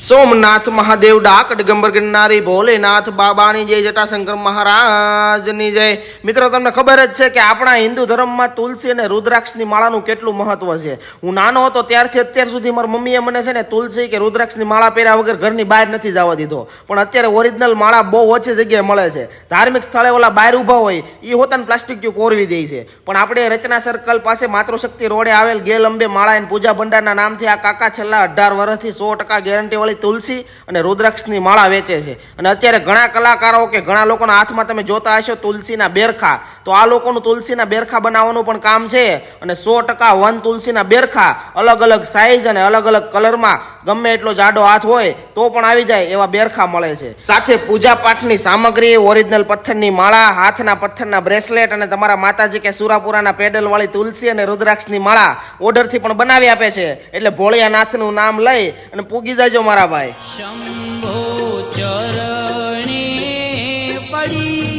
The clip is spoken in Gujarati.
સોમનાથ મહાદેવ ડાક ડગંબર ગિરનારી ભોલેનાથ બાબાની જય જટાશંકર મહારાજની જય. મિત્રો, તમને ખબર જ છે કે આપણા હિન્દુ ધર્મમાં તુલસી અને રુદ્રાક્ષની માળાનું કેટલું મહત્વ છે. હું નાનો હતો ત્યારથી અત્યાર સુધી મારી મમ્મીએ મને છે ને તુલસી કે રુદ્રાક્ષની માળા પહેર્યા વગર ઘરની બહાર નથી જવા દીધો. પણ અત્યારે ઓરિજિનલ માળા બહુ ઓછી જગ્યાએ મળે છે. ધાર્મિક સ્થળે ઓલા બહાર ઊભા હોય એ હોતાને પ્લાસ્ટિક ક્યુ કોરવી દે છે. પણ આપણે રચના સર્કલ પાસે માતૃશક્તિ રોડે આવેલ ગેલ અંબે માળા અને પૂજા ભંડારના નામથી આ કાકા છેલ્લા અઢાર વર્ષથી સો ટકા ગેરંટી વાળી તુલસી અને રુદ્રાક્ષની માળા વેચે છે. અને અત્યારે ઘણા કલાકારો કે ઘણા લોકોના હાથમાં તમે જોતા હશો તુલસીના બેરખા. તો આ લોકોનું તુલસીના બેરખા બનાવવાનું પણ કામ છે. અને સો ટકા વન તુલસીના બેરખા અલગ અલગ સાઇઝ અને અલગ અલગ કલરમાં ગમે એટલો જાડો હાથ હોય તો પણ આવી જાય એવા બેરખા મળે છે. સાથે પૂજા પાઠની સામગ્રી ઓરિજિનલ પથ્થરની માળા, હાથના પથ્થરના બ્રેસલેટ અને તમારા માતાજી કે સુરાપુરાના પેડલવાળી તુલસી અને રુદ્રાક્ષની માળા ઓર્ડરથી પણ બનાવી આપે છે. એટલે ભોળિયાનાથનું નામ લઈ અને પૂગી જાજો મારા ભાઈ. શંભો ચરણે પડી